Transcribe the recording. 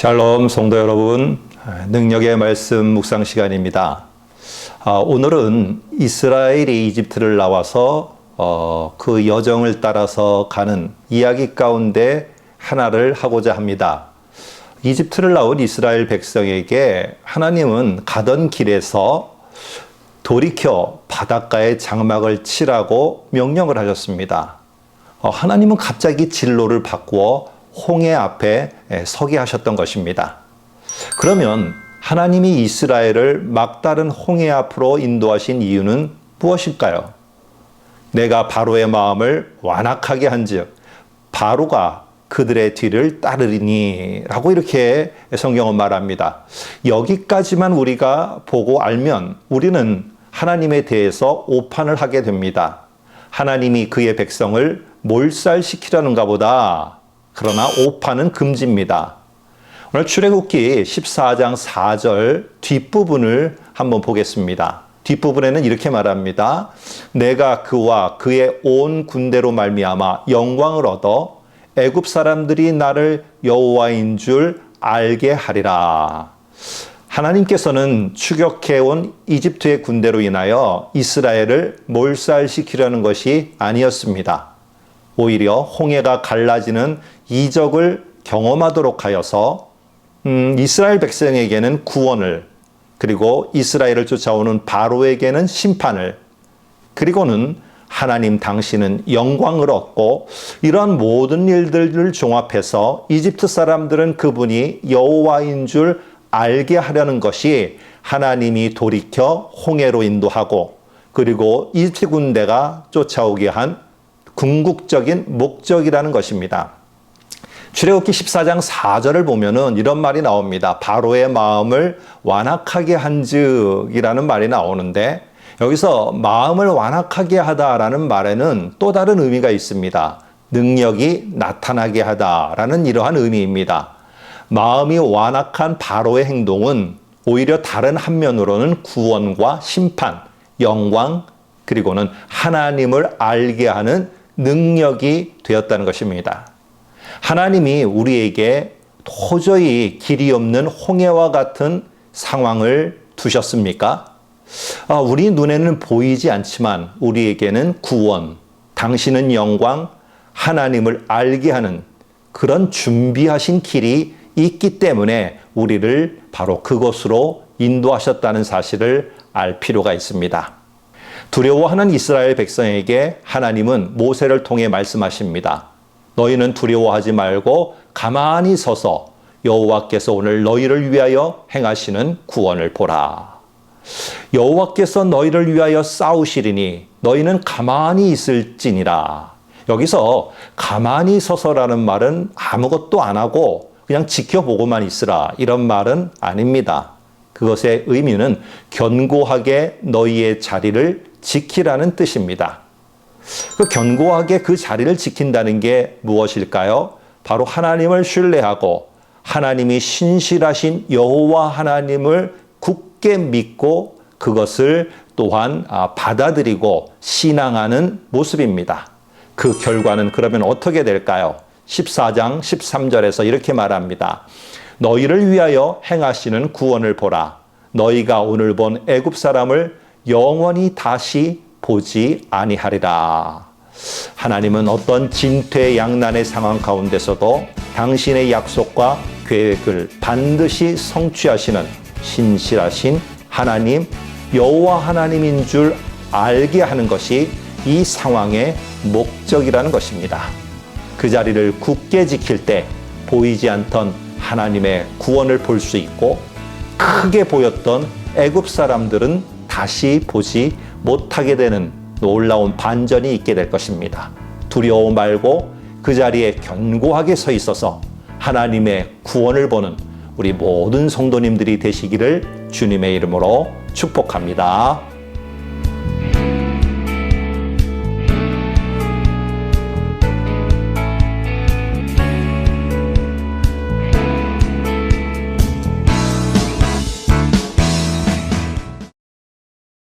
샬롬 성도 여러분, 능력의 말씀 묵상 시간입니다. 아, 오늘은 이스라엘이 이집트를 나와서 어, 그 여정을 따라서 가는 이야기 가운데 하나를 하고자 합니다. 이집트를 나온 이스라엘 백성에게 하나님은 가던 길에서 돌이켜 바닷가에 장막을 치라고 명령을 하셨습니다. 어, 하나님은 갑자기 진로를 바꾸어 홍해 앞에 서게 하셨던 것입니다. 그러면 하나님이 이스라엘을 막다른 홍해 앞으로 인도하신 이유는 무엇일까요? 내가 바로의 마음을 완악하게 한즉 바로가 그들의 뒤를 따르리니 라고 이렇게 성경은 말합니다. 여기까지만 우리가 보고 알면 우리는 하나님에 대해서 오판을 하게 됩니다. 하나님이 그의 백성을 몰살시키려는가 보다. 그러나 오판은 금지입니다. 오늘 출애굽기 14장 4절 뒷부분을 한번 보겠습니다. 뒷부분에는 이렇게 말합니다. 내가 그와 그의 온 군대로 말미암아 영광을 얻어 애굽 사람들이 나를 여호와인 줄 알게 하리라. 하나님께서는 추격해온 이집트의 군대로 인하여 이스라엘을 몰살시키려는 것이 아니었습니다. 오히려 홍해가 갈라지는 이적을 경험하도록 하여서 음, 이스라엘 백성에게는 구원을 그리고 이스라엘을 쫓아오는 바로에게는 심판을 그리고는 하나님 당신은 영광을 얻고 이러한 모든 일들을 종합해서 이집트 사람들은 그분이 여호와인 줄 알게 하려는 것이 하나님이 돌이켜 홍해로 인도하고 그리고 이집트 군대가 쫓아오게 한 궁극적인 목적이라는 것입니다. 출애굽기 14장 4절을 보면은 이런 말이 나옵니다. 바로의 마음을 완악하게 한즉이라는 말이 나오는데 여기서 마음을 완악하게 하다라는 말에는 또 다른 의미가 있습니다. 능력이 나타나게 하다라는 이러한 의미입니다. 마음이 완악한 바로의 행동은 오히려 다른 한면으로는 구원과 심판, 영광, 그리고는 하나님을 알게 하는 능력이 되었다는 것입니다. 하나님이 우리에게 도저히 길이 없는 홍해와 같은 상황을 두셨습니까? 아, 우리 눈에는 보이지 않지만 우리에게는 구원, 당신은 영광, 하나님을 알게 하는 그런 준비하신 길이 있기 때문에 우리를 바로 그곳으로 인도하셨다는 사실을 알 필요가 있습니다. 두려워하는 이스라엘 백성에게 하나님은 모세를 통해 말씀하십니다. 너희는 두려워하지 말고 가만히 서서 여호와께서 오늘 너희를 위하여 행하시는 구원을 보라. 여호와께서 너희를 위하여 싸우시리니 너희는 가만히 있을지니라. 여기서 가만히 서서라는 말은 아무것도 안 하고 그냥 지켜보고만 있으라 이런 말은 아닙니다. 그것의 의미는 견고하게 너희의 자리를 지키라는 뜻입니다. 그 견고하게 그 자리를 지킨다는 게 무엇일까요? 바로 하나님을 신뢰하고 하나님이 신실하신 여호와 하나님을 굳게 믿고 그것을 또한 아, 받아들이고 신앙하는 모습입니다. 그 결과는 그러면 어떻게 될까요? 14장 13절에서 이렇게 말합니다. 너희를 위하여 행하시는 구원을 보라. 너희가 오늘 본 애굽 사람을 영원히 다시 보지 아니하리라. 하나님은 어떤 진퇴양난의 상황 가운데서도 당신의 약속과 계획을 반드시 성취하시는 신실하신 하나님 여호와 하나님인 줄 알게 하는 것이 이 상황의 목적이라는 것입니다. 그 자리를 굳게 지킬 때 보이지 않던 하나님의 구원을 볼 수 있고 크게 보였던 애굽 사람들은 다시 보지 못하게 되는 놀라운 반전이 있게 될 것입니다. 두려워 말고 그 자리에 견고하게 서 있어서 하나님의 구원을 보는 우리 모든 성도님들이 되시기를 주님의 이름으로 축복합니다.